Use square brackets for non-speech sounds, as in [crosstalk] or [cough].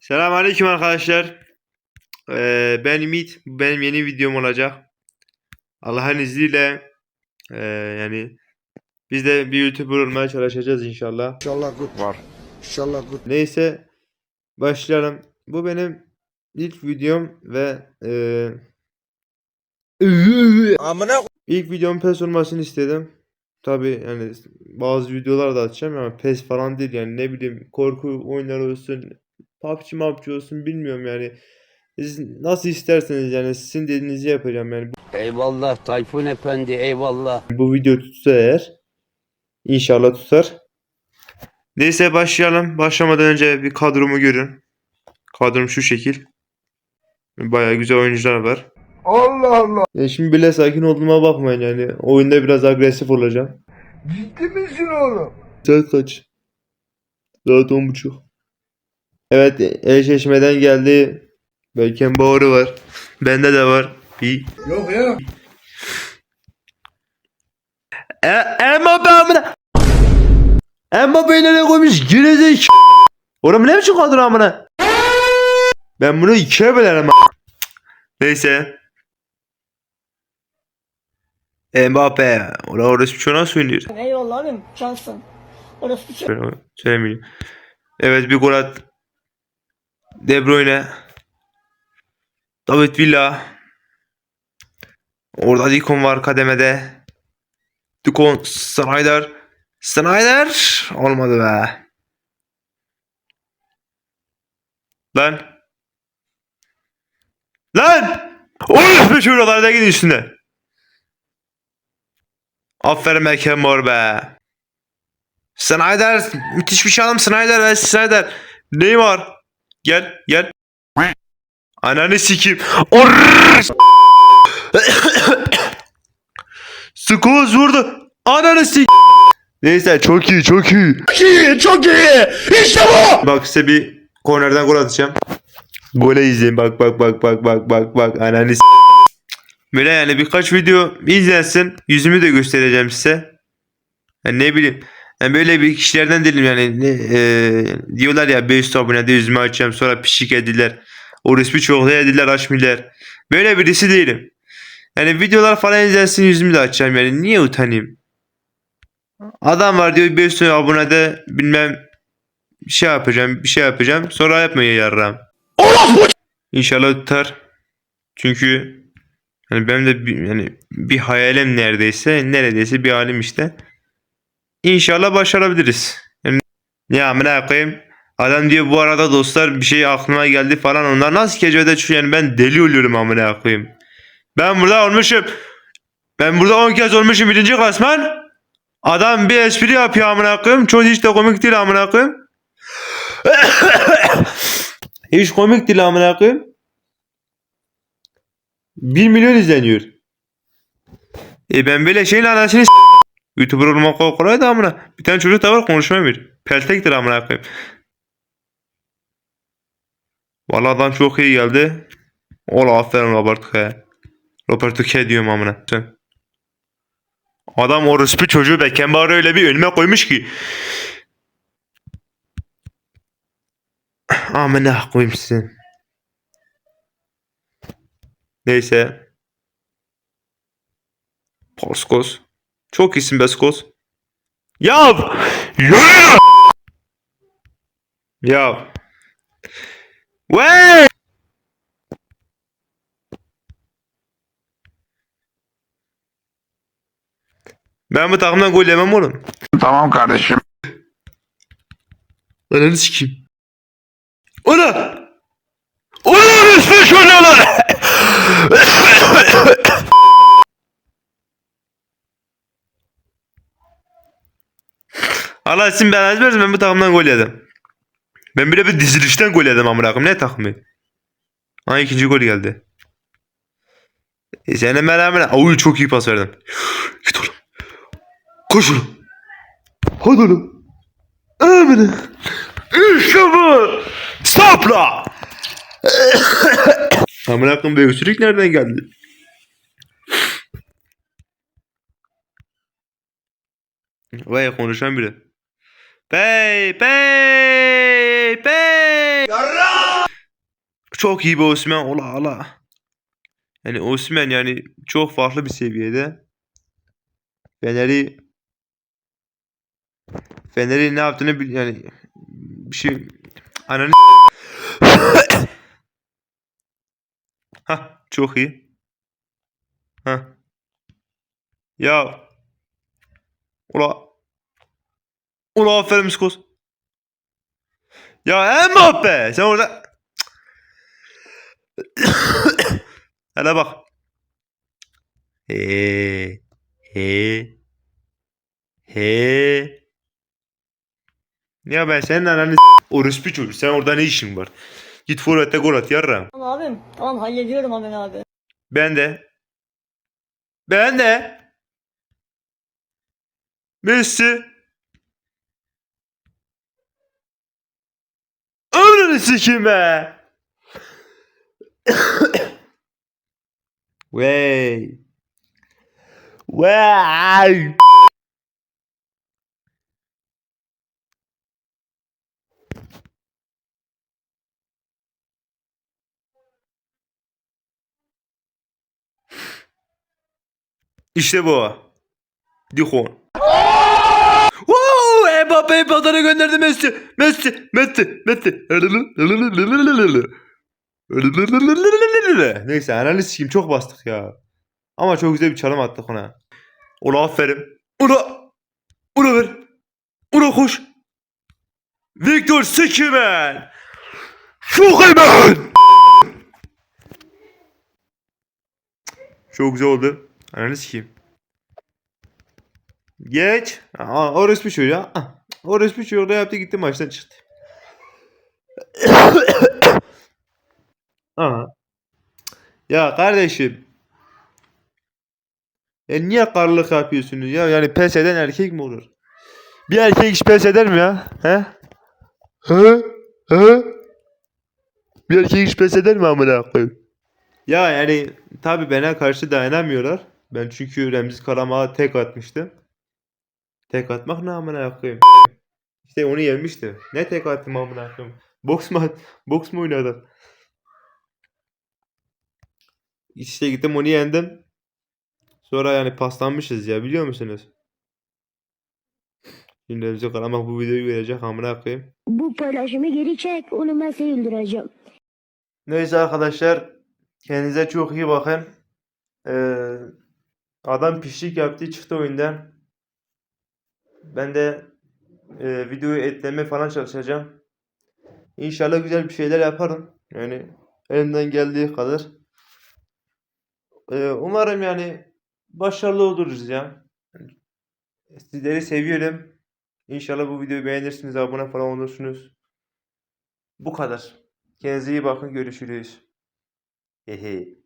Selamünaleyküm arkadaşlar. Ee, ben Ümit. Benim yeni videom olacak. Allah'ın izniyle ee, yani biz de bir YouTuber olmaya çalışacağız inşallah. İnşallah gut var. İnşallah gut. Neyse başlayalım. Bu benim ilk videom ve ee, Amına ilk videom PES olmasını istedim. Tabi yani bazı videolar da açacağım ama PES falan değil yani ne bileyim korku oyunları olsun PUBG MUBG olsun bilmiyorum yani. Siz nasıl isterseniz yani sizin dediğinizi yapacağım yani. Eyvallah Tayfun Efendi eyvallah. Bu video tutsa eğer inşallah tutar. Neyse başlayalım. Başlamadan önce bir kadromu görün. Kadrom şu şekil. Bayağı güzel oyuncular var. Allah Allah. E şimdi bile sakin olduğuma bakmayın yani. Oyunda biraz agresif olacağım. Ciddi misin oğlum? Saat kaç? Saat on buçuk. Evet eşleşmeden geldi. Beckenbauer'ı var. Bende de var. İyi. Yok ya. E, Mbappe amına. Mbappe'yi nereye koymuş? Gerizek. Oğlum ne biçim kadro amına? Ben bunu ikiye bölerim a- Neyse. Mbappe. Ola orası bir şey nasıl oynuyor? Eyvallah abim cansın. Orası bir şey. Söylemeyeyim. Evet bir gol at. De Bruyne. David Villa. Orada Dikon var kademede. Dikon Snyder. Snyder. Olmadı be. Lan. Lan. Oğlum şuralarda gidin üstüne. Aferin Beckenbauer be. Snyder müthiş bir şey adam Snyder ve Snyder. Neymar. Gel gel. Ananı. Orrrr. Skoz vurdu. Ananı sik. Neyse çok iyi çok iyi. Çok iyi çok iyi. İşte bu. Bak size bir kornerden gol atacağım. Gole izleyin bak bak bak bak bak bak bak ananı s- Böyle yani birkaç video izlensin. Yüzümü de göstereceğim size. Yani ne bileyim. Yani böyle bir kişilerden değilim yani. Ne, e, diyorlar ya 500 abonede yüzümü açacağım sonra pişik ediler. O resmi çok ediler açmıyorlar. Böyle birisi değilim. Yani videolar falan izlensin yüzümü de açacağım yani. Niye utanayım? Adam var diyor 500 abonede bilmem bir şey yapacağım bir şey yapacağım sonra yapmaya yarram. İnşallah tutar. Çünkü yani benim de bir, yani bir hayalim neredeyse neredeyse bir halim işte. İnşallah başarabiliriz. Ya amına koyayım. Adam diyor bu arada dostlar bir şey aklıma geldi falan. Onlar nasıl keşfede şu yani ben deli oluyorum amına koyayım. Ben burada olmuşum. Ben burada 10 kez olmuşum birinci klasman. Adam bir espri yapıyor amına koyayım. Çok hiç de komik değil amına koyayım. [coughs] hiç komik değil amına koyayım. 1 milyon izleniyor. E ben böyle şeyin anasını YouTuber olmak o kolay da amına. Bir tane çocuk da var konuşmuyor. Peltektir amına koyayım. Vallahi adam çok iyi geldi. Ola aferin Roberto K. Roberto K diyorum amına. Sen. Adam orospu çocuğu Beckenbauer'ı öyle bir önüme koymuş ki. Amına koyayım sizin. Neyse. Poskos. Çok iyisin Beskos. Yav! Yürü! Yav. Ve! Ben bu takımdan gol yemem oğlum. Tamam kardeşim. Ananı sikeyim. Ona! Ona üstüne şöyle Allah sizin belanızı versin ben bu takımdan gol yedim. Ben bile bir dizilişten gol yedim amına koyayım. Ne takımı? Ha ikinci gol geldi. E senin belamına. Oy çok iyi pas verdim. Git oğlum. Koş oğlum. Hadi oğlum. Amına. İşte bu. Sapla. [coughs] Amına koyayım bu öksürük nereden geldi? Vay konuşan biri. Bey bey bey. Çok iyi bir Osman. Ola ala. Yani Osman yani çok farklı bir seviyede. Fener'i Fener'i ne yaptığını bil yani bir şey ananı [coughs] Ha çok iyi. Ha. Ya. Ula. Ula aferin Skos. Ya Mbappe sen orada [coughs] Hele bak. He. He. He. Ya ben senin ananı orospu çocuk. Sen orada ne işin var? Git forvette gol at yarram. Tamam abim. Tamam hallediyorum hemen abi. Ben de. Ben de. Messi. Sikeyim be. Vay. Vay. İşte bu. Dihon. Wow! Mbappe pazara gönderdi Messi. Messi. Messi. Messi. Neyse analiz sikeyim çok bastık ya. Ama çok güzel bir çalım attık ona. Ula aferin. Ula. Ula ver. Ula koş. Victor Sikimen. Sikimen. Çok güzel oldu. Ananı sikeyim. Geç. Aa, şey ya. Ah, bir şey orada yaptı gitti maçtan çıktı. Aha. Ya kardeşim. Ya niye karılık yapıyorsunuz ya? Yani pes eden erkek mi olur? Bir erkek hiç pes eder mi ya? He? He? He? Bir erkek hiç pes eder mi amına koyayım? Ya yani tabi bana karşı dayanamıyorlar. Ben çünkü Remzi Karamak'a tek atmıştım. Tek atmak ne amına koyayım? İşte onu yenmişti. Ne tek attım amına koyayım? Boks mu at- boks mu oynadım? İşte gittim onu yendim. Sonra yani paslanmışız ya biliyor musunuz? Şimdi Remzi Karamak bu videoyu verecek amına koyayım. Bu paylaşımı geri çek. Onu ben sildireceğim. Neyse arkadaşlar kendinize çok iyi bakın. Ee, adam pişlik yaptı çıktı oyundan. Ben de e, videoyu editleme falan çalışacağım. İnşallah güzel bir şeyler yaparım. Yani elimden geldiği kadar. Ee, umarım yani başarılı oluruz ya. Sizleri seviyorum. İnşallah bu videoyu beğenirsiniz, abone falan olursunuz. Bu kadar. Kendinize iyi bakın. Görüşürüz. Hehe.